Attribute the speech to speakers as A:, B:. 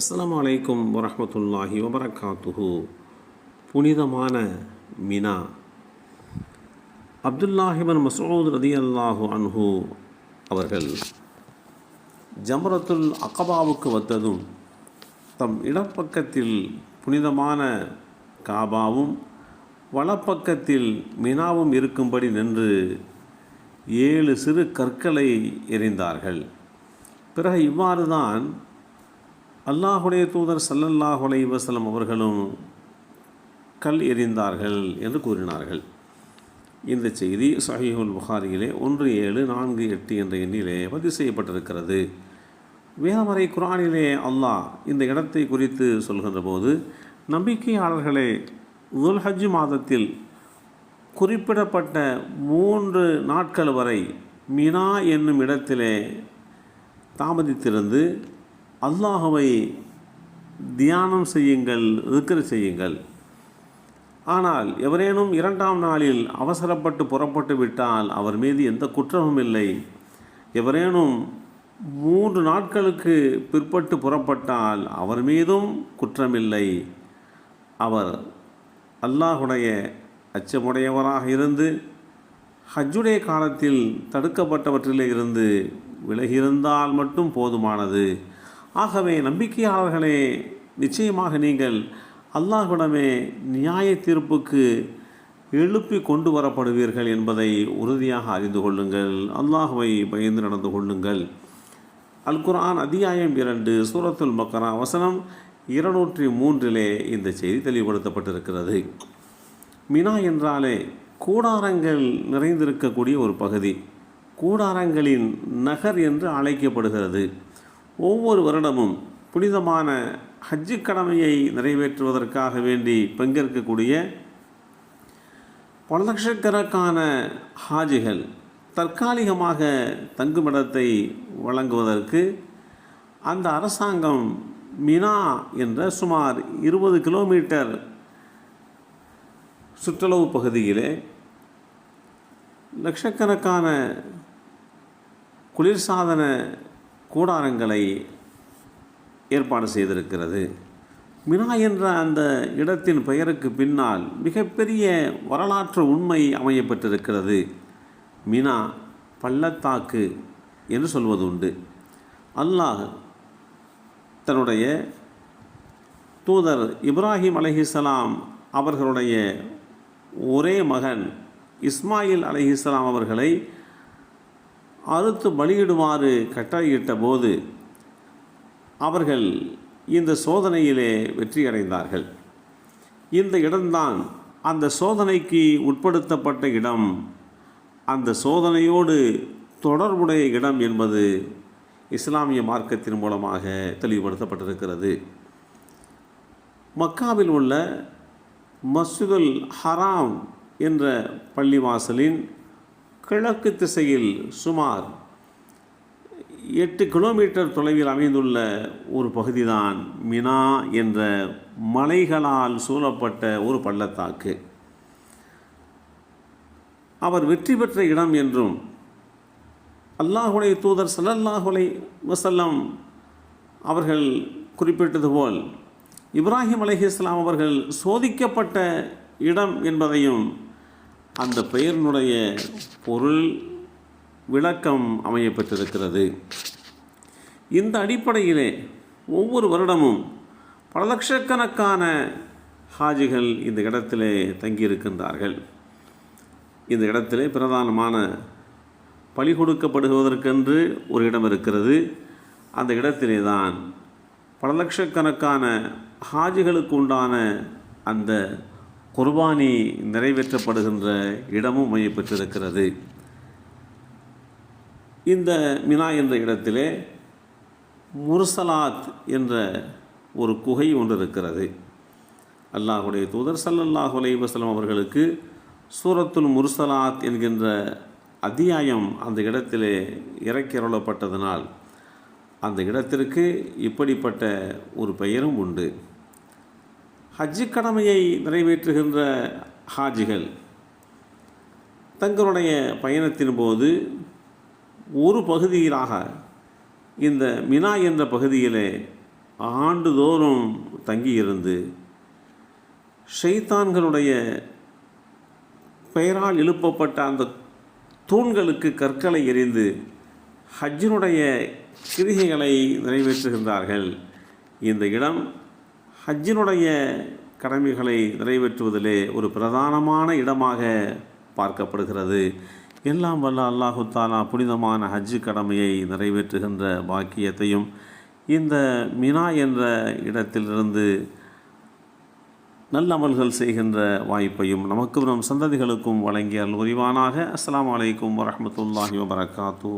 A: அஸ்லாம் வலைக்கும் வரமத்துல்லாஹி வபரகாத்துஹு. புனிதமான மினா. அப்துல்லாஹிபன் மசூத் ரதி அல்லாஹு அன்ஹு அவர்கள் ஜம்ரத்துல் அகபாவுக்கு வந்ததும் தம் இடப்பக்கத்தில் புனிதமான காபாவும் வலப்பக்கத்தில் மினாவும் இருக்கும்படி நின்று ஏழு சிறு கற்களை எறிந்தார்கள். பிறகு இவ்வாறு தான் அல்லாஹுடைய தூதர் சல்லல்லாஹு அலைஹி அவர்களும் கல் எறிந்தார்கள் என்று கூறினார்கள். இந்த செய்தி சஹீஹுல் புகாரியிலே ஒன்று ஏழு நான்கு எட்டு என்ற எண்ணிலே பதிவு செய்யப்பட்டிருக்கிறது. வேதமறை குரானிலே அல்லாஹ் இந்த இடத்தை குறித்து சொல்கின்ற போது நம்பிக்கையாளர்களே ஹஜ் மாதத்தில் குறிப்பிடப்பட்ட மூன்று நாட்கள் வரை மினா என்னும் இடத்திலே தாமதித்திருந்து அல்லாஹவை தியானம் செய்யுங்கள் இருக்கிற செய்யுங்கள். ஆனால் எவரேனும் இரண்டாம் நாளில் அவசரப்பட்டு புறப்பட்டு விட்டால் அவர் மீது எந்த குற்றமும் இல்லை. எவரேனும் மூன்று நாட்களுக்கு பிற்பட்டு புறப்பட்டால் அவர் மீதும் குற்றமில்லை. அவர் அல்லாஹுடைய அச்சமுடையவராக இருந்து ஹஜ்ஜுடைய காலத்தில் தடுக்கப்பட்டவற்றிலே இருந்து விலகியிருந்தால் மட்டும் போதுமானது. ஆகவே நம்பிக்கையாளர்களே நிச்சயமாக நீங்கள் அல்லாஹ்விடமே நியாய தீர்ப்புக்கு எழுப்பி கொண்டு வரப்படுவீர்கள் என்பதை உறுதியாக அறிந்து கொள்ளுங்கள். அல்லாஹுவை பயந்து நடந்து கொள்ளுங்கள். அல் குரான் அத்தியாயம் இரண்டு சூரத்துல் மக்கரா வசனம் இருநூற்றி மூன்றிலே இந்த செய்தி தெளிவுபடுத்தப்பட்டிருக்கிறது. மினா என்றாலே கூடாரங்கள் நிறைந்திருக்கக்கூடிய ஒரு பகுதி. கூடாரங்களின் நகர் என்று அழைக்கப்படுகிறது. ஒவ்வொரு வருடமும் புனிதமான ஹஜ்ஜு கடமையை நிறைவேற்றுவதற்காக வேண்டி பங்கேற்கக்கூடிய பல லட்சக்கணக்கான ஹாஜிகள் தற்காலிகமாக தங்குமிடத்தை வழங்குவதற்கு அந்த அரசாங்கம் மினா என்ற சுமார் இருபது கிலோமீட்டர் சுற்றளவு பகுதியிலே லட்சக்கணக்கான குளிர்சாதன கூடாரங்களை ஏற்பாடு செய்திருக்கிறது. மினா என்ற அந்த இடத்தின் பெயருக்கு பின்னால் மிகப்பெரிய வரலாற்று உண்மை அமையப்பட்டிருக்கிறது. மினா பள்ளத்தாக்கு என்று சொல்வது உண்டு. அல்லாஹ் தன்னுடைய தூதர் இப்ராஹிம் அலஹிசலாம் அவர்களுடைய ஒரே மகன் இஸ்மாயில் அலஹிஸ்லாம் அவர்களை அறுத்து பலியிடுமாறு கட்டளையிட்ட போது அவர்கள் இந்த சோதனையிலே வெற்றியடைந்தார்கள். இந்த இடம்தான் அந்த சோதனைக்கு உட்படுத்தப்பட்ட இடம். அந்த சோதனையோடு தொடர்புடைய இடம் என்பது இஸ்லாமிய மார்க்கத்தின் மூலமாக தெளிவுபடுத்தப்பட்டிருக்கிறது. மக்காவில் உள்ள மஸ்ஜிதுல் ஹராம் என்ற பள்ளிவாசலின் கிழக்கு திசையில் சுமார் எட்டு கிலோமீட்டர் தொலைவில் அமைந்துள்ள ஒரு பகுதிதான் மினா என்ற மலைகளால் சூழப்பட்ட ஒரு பள்ளத்தாக்கு. அவர் வெற்றி பெற்ற இடம் என்றும் அல்லாஹுடைய தூதர் சல்லல்லாஹுலை வசல்லம் அவர்கள் குறிப்பிட்டது போல் இப்ராஹிம் அலஹி இஸ்லாம் அவர்கள் சோதிக்கப்பட்ட இடம் என்பதையும் அந்த பெயரினுடைய பொருள் விளக்கம் அமையப்பட்டிருக்கிறது. இந்த அடிப்படையிலே ஒவ்வொரு வருடமும் பல லட்சக்கணக்கான ஹாஜிகள் இந்த இடத்திலே தங்கியிருக்கின்றார்கள். இந்த இடத்திலே பிரதானமான பலி கொடுக்கப்படுவதற்கென்று ஒரு இடம் இருக்கிறது. அந்த இடத்திலே தான் பல லட்சக்கணக்கான ஹாஜிகளுக்கு உண்டான அந்த குர்பானி நிறைவேற்றப்படுகின்ற இடமும் மையப்பெற்றிருக்கிறது இந்த மினா என்ற இடத்திலே முர்சலாத் என்ற ஒரு குகை ஒன்று இருக்கிறது. அல்லாஹுடைய தூதர் சல்லல்லாஹு அலைஹி அவர்களுக்கு சூரத்துல் முர்சலாத் என்கின்ற அத்தியாயம் அந்த இடத்திலே இறக்கியருளப்பட்டதனால் அந்த இடத்திற்கு இப்படிப்பட்ட ஒரு பெயரும் உண்டு. ஹஜ்ஜு கடமையை நிறைவேற்றுகின்ற ஹாஜிகள் தங்களுடைய பயணத்தின் போது ஒரு பகுதியிலாக இந்த மினா என்ற பகுதியிலே ஆண்டுதோறும் தங்கியிருந்து ஷைத்தான்களுடைய பெயரால் எழுப்பப்பட்ட அந்த தூண்களுக்கு கற்களை எறிந்து ஹஜ்ஜினுடைய கிரிகைகளை நிறைவேற்றுகின்றார்கள். இந்த இடம் ஹஜ்ஜினுடைய கடமைகளை நிறைவேற்றுவதிலே ஒரு பிரதானமான இடமாக பார்க்கப்படுகிறது. எல்லாம் வல்ல அல்லாஹு தாலா புனிதமான ஹஜ்ஜு கடமையை நிறைவேற்றுகின்ற பாக்கியத்தையும் இந்த மினா என்ற இடத்திலிருந்து நல்லமல்கள் செய்கின்ற வாய்ப்பையும் நமக்கும் நம் சந்ததிகளுக்கும் வழங்கிய உரிவானாக அஸ்ஸலாமு அலைக்கும் வரஹ்மத்துல்லாஹி வபரகாத்தூ